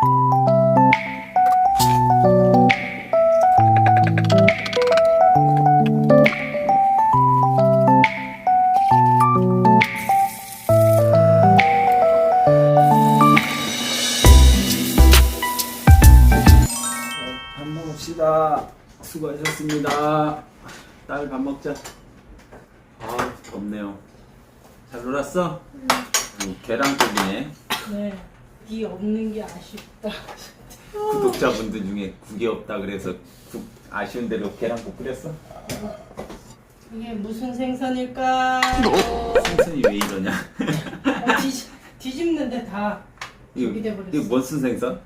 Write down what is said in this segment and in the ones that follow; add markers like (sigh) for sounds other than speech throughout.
밥 먹읍시다. 수고하셨습니다. 딸 밥 먹자. 아, 덥네요. 잘 놀았어? 응. 계란국이네. 네. 네 없는 게 아쉽다. (laughs) 구독자분들 중에 국이 없다 그래서 국 아쉬운 대로 계란국 끓였어? 이게 무슨 생선일까? 생선이 왜 이러냐? 어, 뒤집, 뒤집는데 다 저기 돼버렸어. 이거 무슨 생선?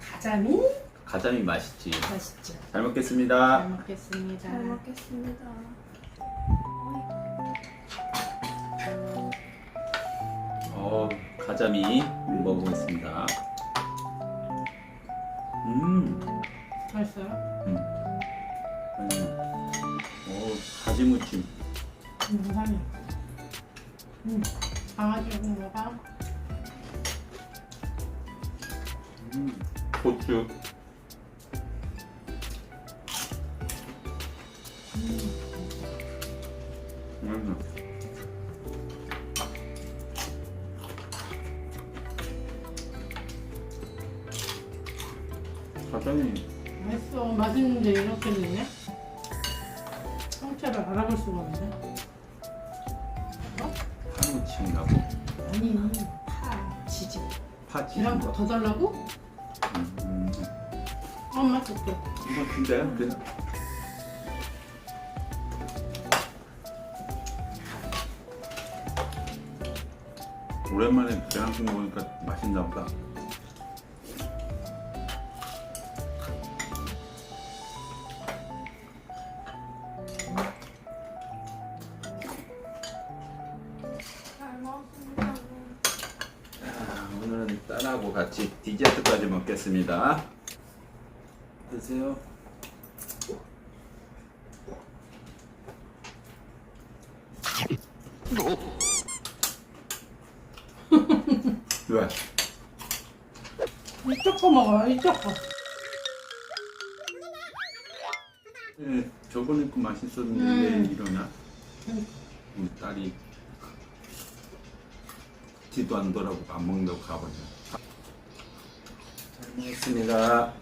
가자미? 가자미 맛있지. 맛있죠. 잘 먹겠습니다. 잘 먹겠습니다. 잘 먹겠습니다. 가자미 먹어보겠습니다. 음, 맛있어요? 음, 음. 어, 가지 무침. 무삼이. 음. 강아지 먹는 거가 음, 고추. 음. 가자미 맛있어. 맛있는데 이렇게 되네? 상처를 알아볼 수가 없네. 파무침이라고 아니, 파, 지지. 파지. 계란 더 달라고? 음, 엄마 줄게. 이거 진짜요? 그래. 오랜만에 계란국 먹으니까 맛있나 보다. 오늘은 딸하고 같이 디저트까지 먹겠습니다. 드세요. (laughs) 왜? 이쪽 거 먹어, 이쪽 거. 예, 저번에 그 맛있었는데 음. 왜 이러냐? 음. 우리 딸이 뒤도 안 돌아보고 안 먹는다고 가버려. 잘 먹겠습니다.